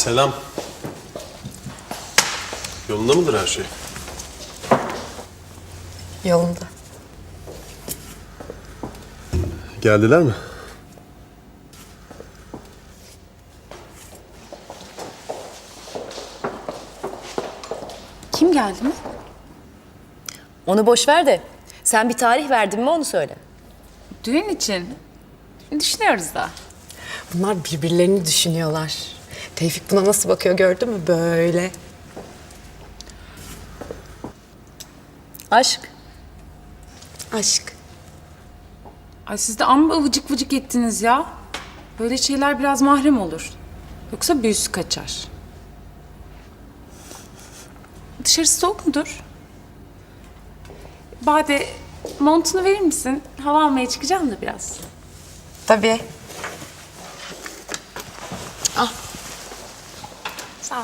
Selam. Yolunda mıdır her şey? Yolunda. Geldiler mi? Kim geldi mi? Onu boş ver de sen bir tarih verdin mi onu söyle. Düğün için. Düşünüyoruz da. Bunlar birbirlerini düşünüyorlar. Tevfik buna nasıl bakıyor gördün mü? Böyle. Aşk. Aşk. Ay siz de amma vıcık vıcık ettiniz ya. Böyle şeyler biraz mahrem olur. Yoksa büyüsü kaçar. Dışarısı soğuk mudur? Bade montunu verir misin? Hava almaya çıkacağım da biraz. Tabii. Sağ ol.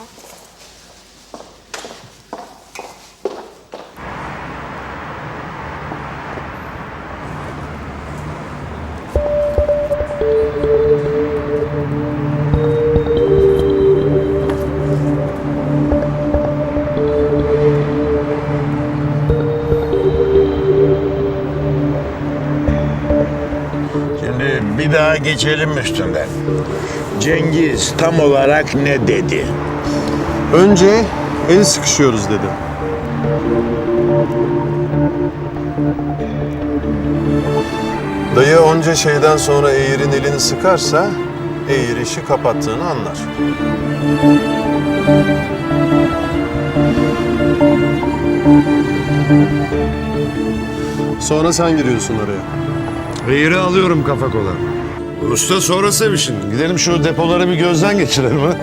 Şimdi bir daha geçelim üstünden. Cengiz tam olarak ne dedi? Önce el sıkışıyoruz dedi. Dayı onca şeyden sonra Eğir'in elini sıkarsa Eğir işi kapattığını anlar. Sonra sen giriyorsun oraya. Eğri alıyorum kafa kola. Usta sonra sevişin. Gidelim şu depoları bir gözden geçirelim ha.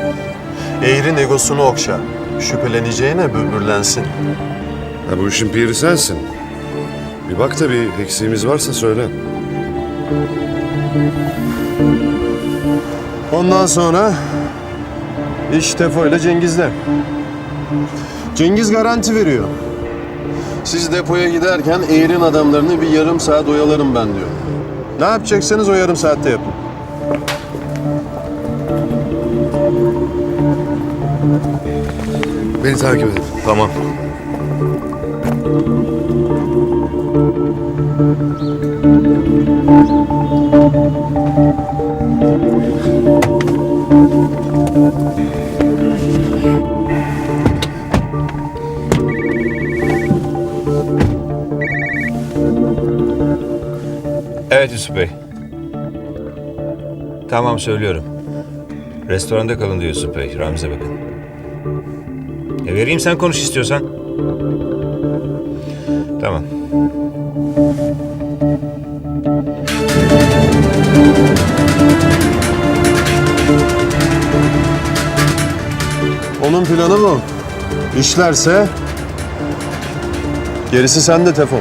Eğir'in egosunu okşa. Şüpheleneceğine böbürlensin. ha. Bu işin piri sensin. Bir bak da bir eksiğimiz varsa söyle. Ondan sonra iş Tefo ile Cengiz'de. Cengiz garanti veriyor. Siz depoya giderken Eğir'in adamlarını bir yarım saat oyalarım ben diyor. Ne yapacaksanız o yarım saatte yapın. Beni takip edin. Tamam. Yusuf Bey. Tamam söylüyorum. Restoranda kalın diyor Yusuf Bey. Ramiz'e bakın. E vereyim sen konuş istiyorsan. Tamam. Onun planı bu. İşlerse gerisi sende Tefo.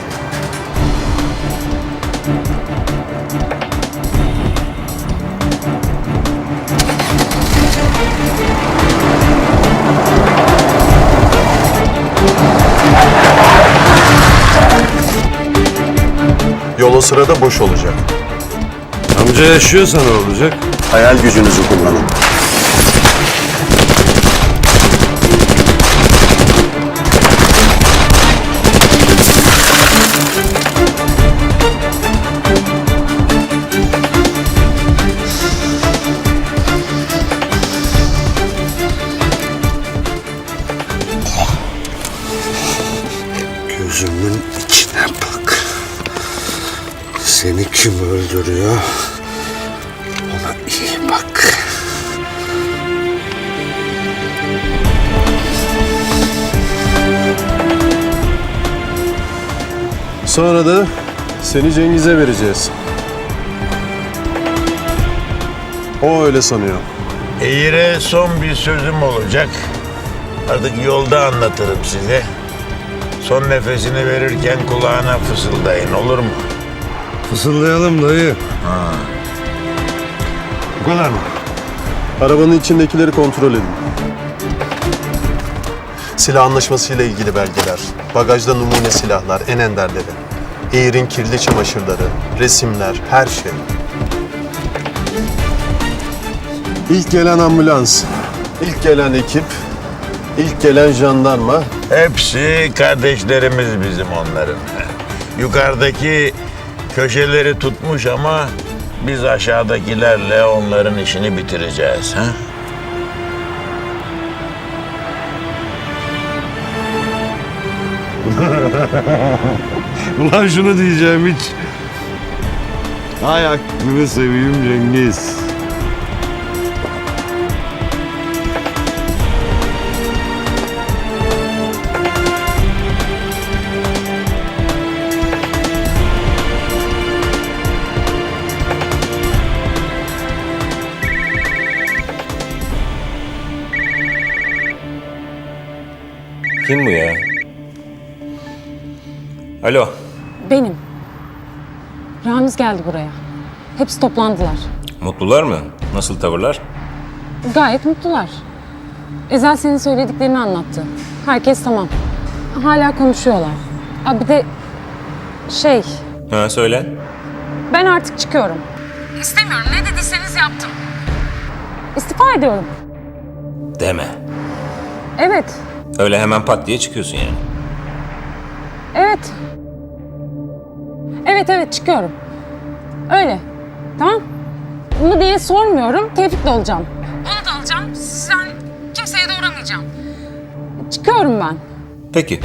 Yol o sırada boş olacak. Amca yaşıyorsa ne olacak? Hayal gücünüzü kullanın. Kim öldürüyor? Ona iyi bak. Sonra da seni Cengiz'e vereceğiz. O öyle sanıyor. Eğir'e son bir sözüm olacak. Artık yolda anlatırım size. Son nefesini verirken kulağına fısıldayın olur mu? Fısıldayalım dayı. Bu kadar mı? Arabanın içindekileri kontrol edin. Silah anlaşmasıyla ilgili belgeler, bagajda numune silahlar, en enderleri, Eğir'in kirli çamaşırları, resimler, her şey. İlk gelen ambulans. ilk gelen ekip, ilk gelen jandarma. Hepsi kardeşlerimiz bizim onların. Yukarıdaki köşeleri tutmuş ama biz aşağıdakilerle onların işini bitireceğiz. Ha? Ulan şunu diyeceğim hiç. Hay aklını seveyim Cengiz. Kim bu ya? Alo. Benim. Ramiz geldi buraya. Hepsi toplandılar. Mutlular mı? Nasıl tavırlar? Gayet mutlular. Ezel senin söylediklerini anlattı. Herkes tamam. Hala konuşuyorlar. Aa, bir de şey, Ha söyle. ben artık çıkıyorum. İstemiyorum. Ne dediyseniz yaptım. İstifa ediyorum. Deme. Evet, Öyle hemen pat diye çıkıyorsun yani. evet. Evet, evet çıkıyorum. Öyle. Tamam. Bunu diye sormuyorum. Tevfik'le olacağım. Onu da alacağım. Sizden kimseye de uğramayacağım. Çıkıyorum ben. Peki.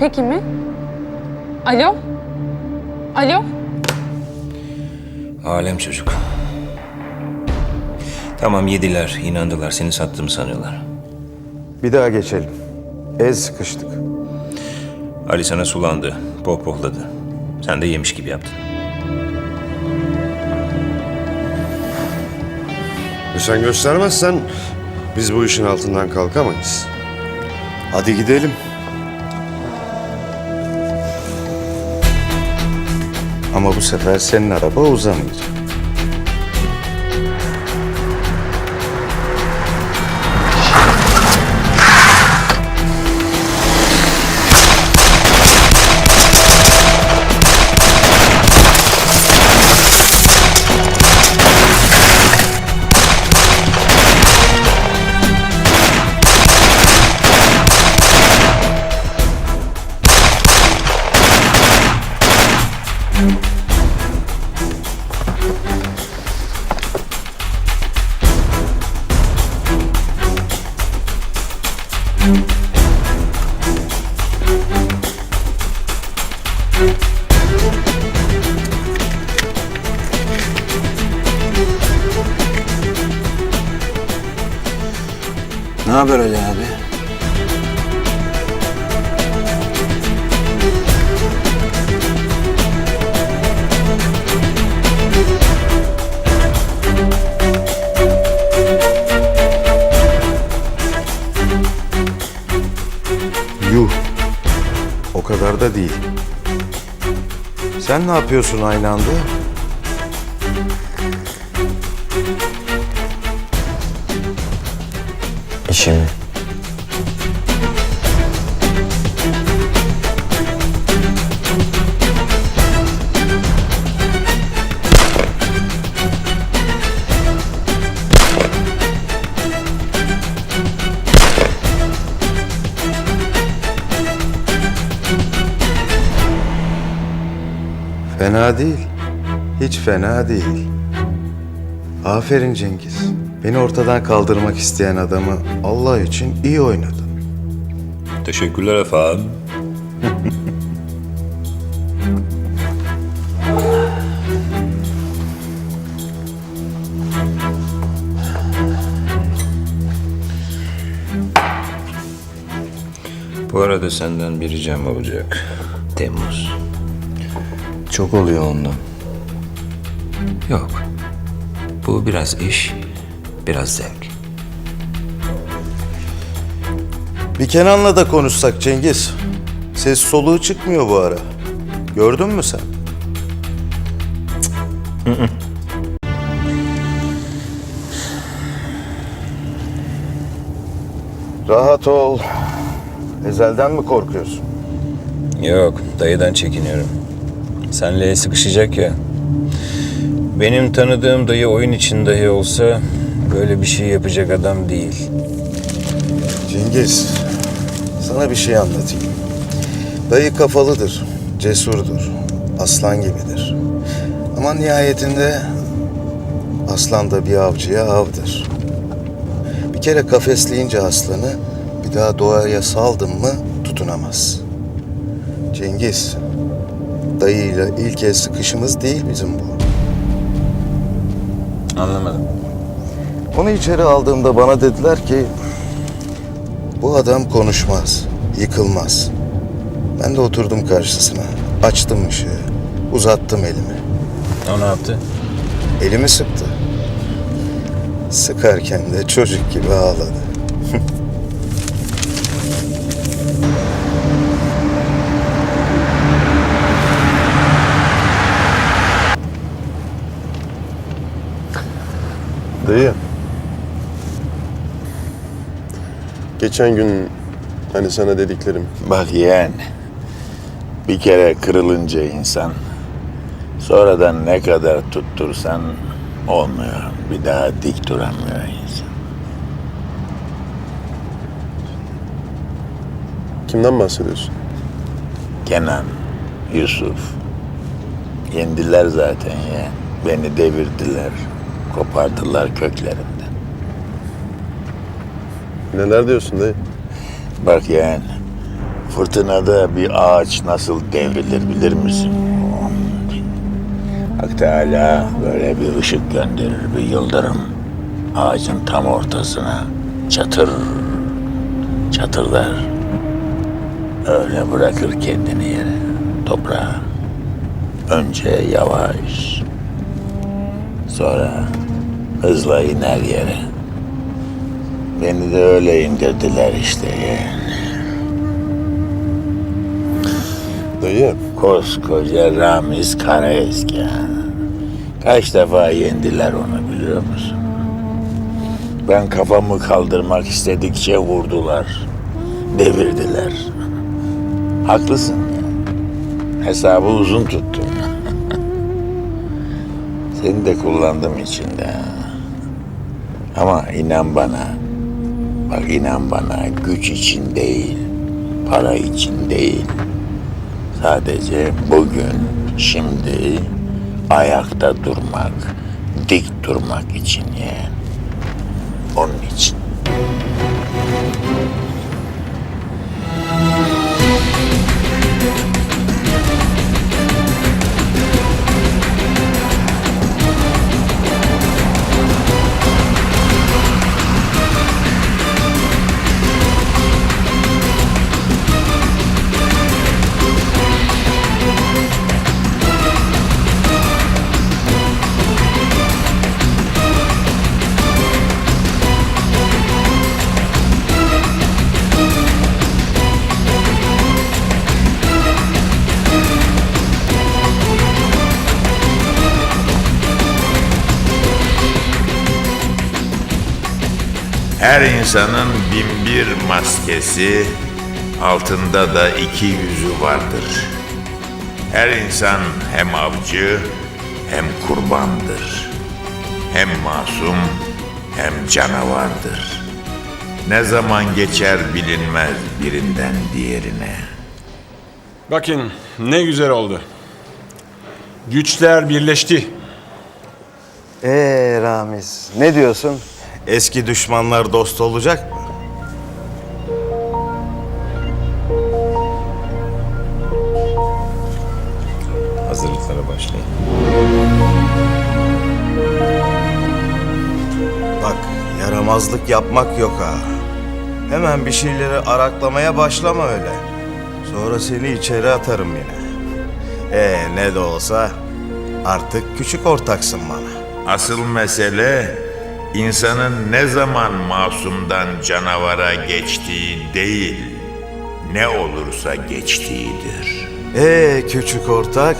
Peki mi? Alo? Alo? Alem çocuk. Tamam yediler, inandılar. Seni sattım sanıyorlar. Bir daha geçelim. El sıkıştık. Ali sana sulandı, pohpohladı. Sen de yemiş gibi yaptın. E sen göstermezsen biz bu işin altından kalkamayız. Hadi gidelim. Ama bu sefer senin araba uzamayacak. Ne yapıyorsun aynı anda? İşimi. Fena değil. Hiç fena değil. Aferin Cengiz. Beni ortadan kaldırmak isteyen adamı Allah için iyi oynadın. Teşekkürler efendim. Bu arada senden bir ricam olacak. Temmuz. Çok oluyor ondan. Yok. Bu biraz iş, biraz zevk. Bir Kenan'la da konuşsak Cengiz. Ses soluğu çıkmıyor bu ara. Gördün mü sen? Rahat ol. Ezelden mi korkuyorsun? Yok, dayıdan çekiniyorum. Senle sıkışacak ya. Benim tanıdığım dayı oyun için dahi olsa böyle bir şey yapacak adam değil. Cengiz, sana bir şey anlatayım. Dayı kafalıdır, cesurdur, aslan gibidir. Ama nihayetinde aslan da bir avcıya avdır. Bir kere kafesleyince aslanı bir daha doğaya saldın mı tutunamaz. Cengiz, dayıyla ilk el sıkışımız değil bizim bu. Anlamadım. Onu içeri aldığımda bana dediler ki bu adam konuşmaz, yıkılmaz. Ben de oturdum karşısına. Açtım ışığı. Uzattım elimi. O ne yaptı? Elimi sıktı. Sıkarken de çocuk gibi ağladı. Dayı. Geçen gün hani sana dediklerim. Bak yeğen, bir kere kırılınca insan, sonradan ne kadar tuttursan olmuyor. Bir daha dik duramıyor insan. Kimden bahsediyorsun? Kenan, Yusuf, yendiler zaten ya. Beni devirdiler, kopardılar köklerimden. Neler diyorsun dayı? Bak yeğen, fırtınada bir ağaç nasıl devrilir bilir misin? Hak Teala böyle bir ışık gönderir, bir yıldırım. Ağacın tam ortasına çatır, çatırlar. Öyle bırakır kendini yere, toprağa. Önce yavaş, sonra hızla iner yere. Beni de öyle indirdiler işte yeğen. Dayı. Koskoca Ramiz Karaeski. Kaç defa yendiler onu biliyor musun? Ben kafamı kaldırmak istedikçe vurdular. Devirdiler. Haklısın. Hesabı uzun tuttum. Seni de kullandım içinde. Ama inan bana. Bak inan bana güç için değil, para için değil. Sadece bugün, şimdi ayakta durmak, dik durmak için yeğen. Onun için. Her insanın bin bir maskesi, altında da iki yüzü vardır. Her insan hem avcı hem kurbandır. Hem masum hem canavardır. Ne zaman geçer bilinmez birinden diğerine. Bakın ne güzel oldu. Güçler birleşti. Ee Ramiz, ne diyorsun? Eski düşmanlar dost olacak mı? Hazırlıklara başlayın. Bak, yaramazlık yapmak yok ha. Hemen bir şeyleri araklamaya başlama öyle. Sonra seni içeri atarım yine. Ee ne de olsa artık küçük ortaksın bana. Asıl mesele insanın ne zaman masumdan canavara geçtiği değil, ne olursa geçtiğidir. Ee küçük ortak.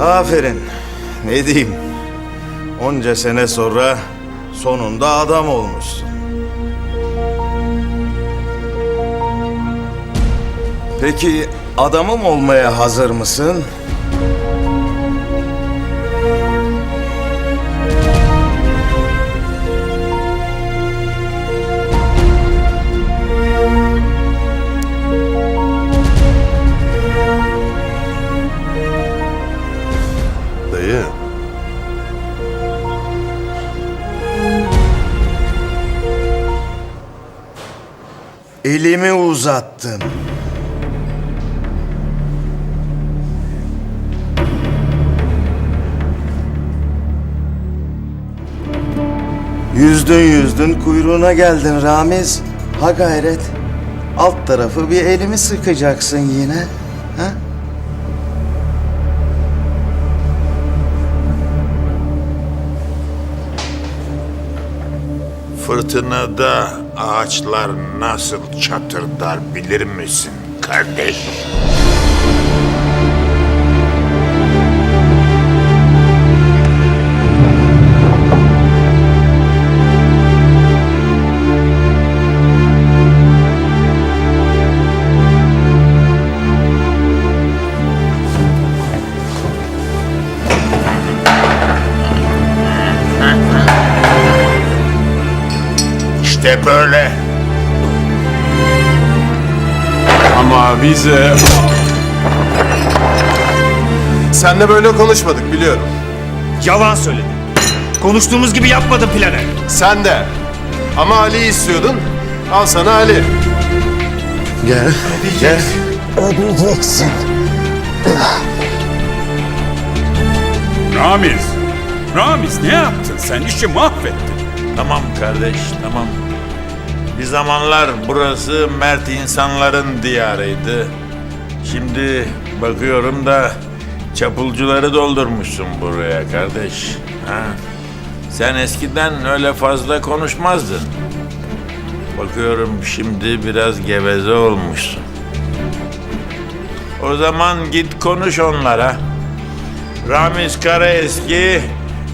Aferin. Ne diyeyim? Onca sene sonra sonunda adam olmuşsun. Peki adamım olmaya hazır mısın? Elimi uzattım. Yüzdün yüzdün kuyruğuna geldin Ramiz. Ha gayret. Alt tarafı bir elimi sıkacaksın yine. Ha? Fırtınada ağaçlar nasıl çatırdar bilir misin kardeş? İşte böyle. Ama bize... Senle böyle konuşmadık biliyorum. Yalan söyledin. Konuştuğumuz gibi yapmadın planı. Sen de. Ama Ali'yi istiyordun. Al sana Ali. Gel. Gel. Ramiz. Ramiz ne yaptın sen? İşi mahvettin. Tamam kardeş, tamam. Bir zamanlar burası mert insanların diyarıydı. Şimdi bakıyorum da çapulcuları doldurmuşsun buraya kardeş. Ha? Sen eskiden öyle fazla konuşmazdın. Bakıyorum şimdi biraz geveze olmuşsun. O zaman git konuş onlara. Ramiz Karaeski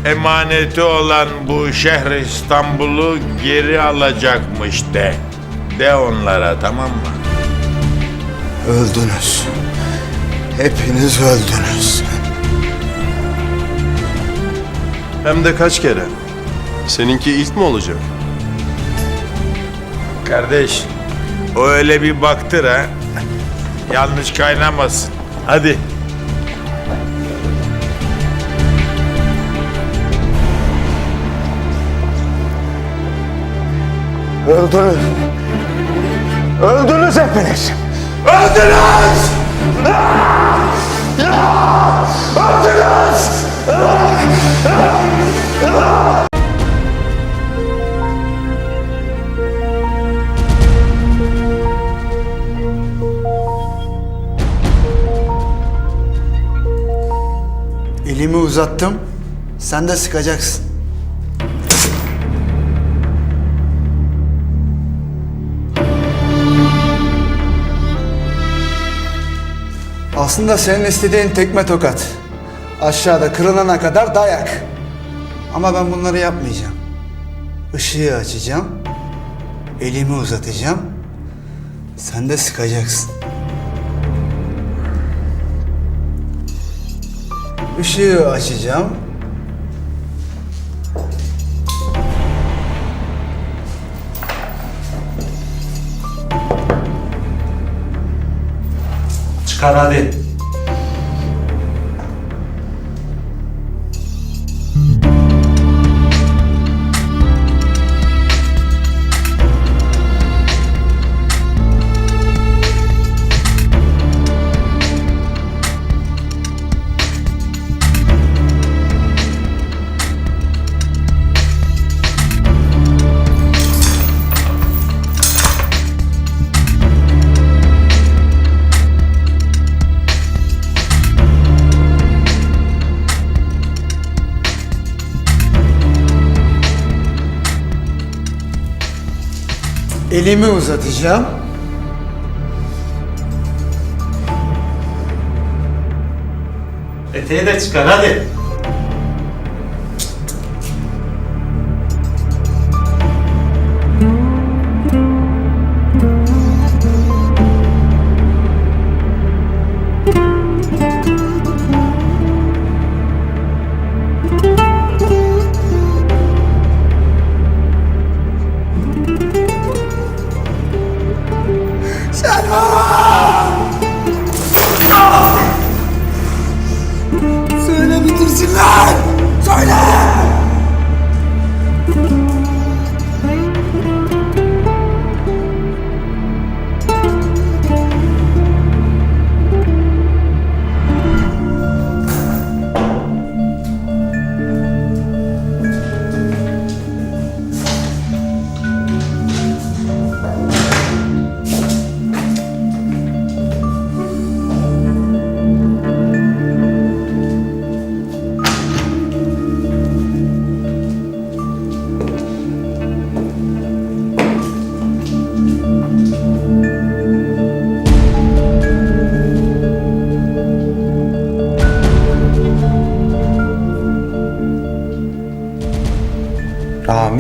emaneti olan bu şehir İstanbul'u geri alacakmış de. De onlara tamam mı? Öldünüz. Hepiniz öldünüz. Hem de kaç kere. Seninki ilk mi olacak? Kardeş o öyle bir baktır ha. Yanlış kaynamasın. Hadi. Öldünüz. Öldünüz hepiniz. Öldünüz! Öldünüz! Elimi uzattım. Sen de sıkacaksın. Aslında senin istediğin tekme tokat. Aşağıda kırılana kadar dayak. Ama ben bunları yapmayacağım. Işığı açacağım. Elimi uzatacağım. Sen de sıkacaksın. Işığı açacağım. Çıkar hadi. Elimi uzatacağım. Eteği de çıkar hadi.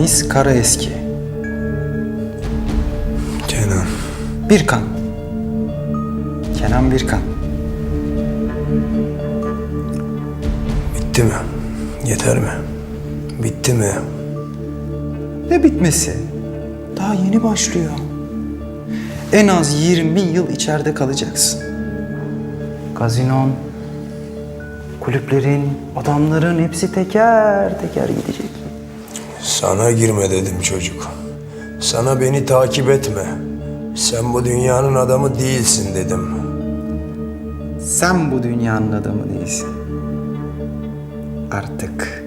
Ramiz Karaeski. Kenan. Birkan. Kenan Birkan. Bitti mi? Yeter mi? Bitti mi? Ne bitmesi? Daha yeni başlıyor. En az 20 yıl içeride kalacaksın. Gazinon, kulüplerin, adamların hepsi teker teker gidecek. Sana girme dedim çocuk. Sana beni takip etme. Sen bu dünyanın adamı değilsin dedim. Sen bu dünyanın adamı değilsin. Artık.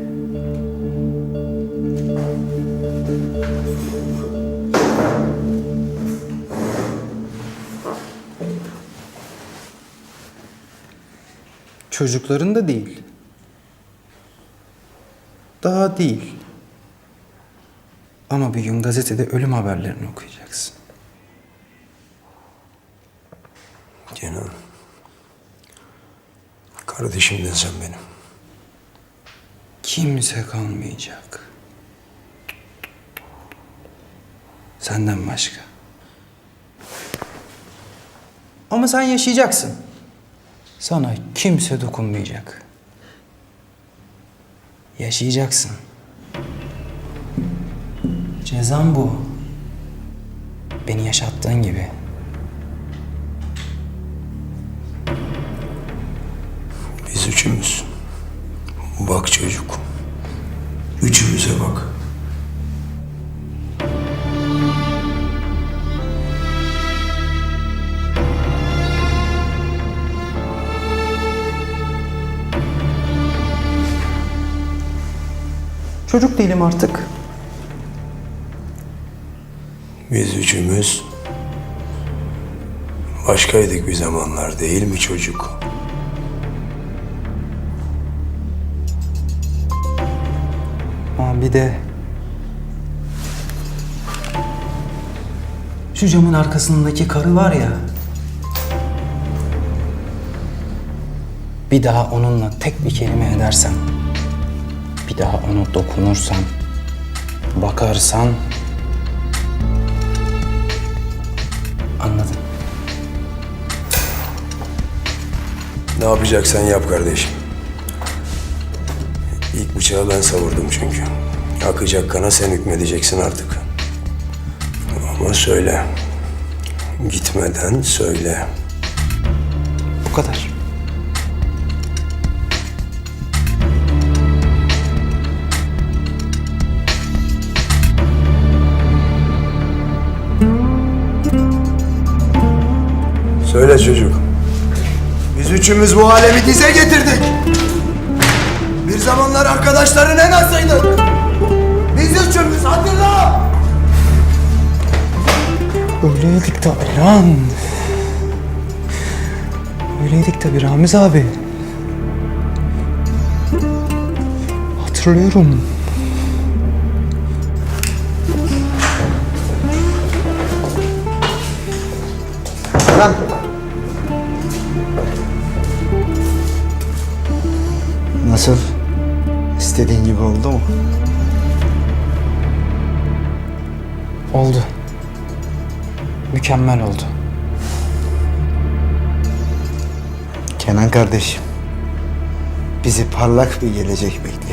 Çocukların da değil. Daha değil. Ama bir gün gazetede ölüm haberlerini okuyacaksın. Kenan. Kardeşimdin sen benim. Kimse kalmayacak. Senden başka. Ama sen yaşayacaksın. Sana kimse dokunmayacak. Yaşayacaksın. Cezam bu. Beni yaşattığın gibi. Biz üçümüz. Bak çocuk. Üçümüze bak. Çocuk değilim artık. Biz üçümüz başkaydık bir zamanlar değil mi çocuk? Ama bir de şu camın arkasındaki karı var ya. Bir daha onunla tek bir kelime edersen, bir daha ona dokunursan, bakarsan Ne yapacaksan yap kardeşim. İlk bıçağı ben savurdum çünkü. Akacak kana sen hükmedeceksin artık. Ama söyle. Gitmeden söyle. Bu kadar. Söyle çocuk. Biz üçümüz bu alemi dize getirdik. Bir zamanlar arkadaşların en azıydık. Biz üçümüz hatırla. Öyleydik tabii lan. Öyleydik tabii Ramiz abi. Hatırlıyorum. Lan. Nasıl? İstediğin gibi oldu mu? Oldu. Mükemmel oldu. Kenan kardeşim. Bizi parlak bir gelecek bekliyor.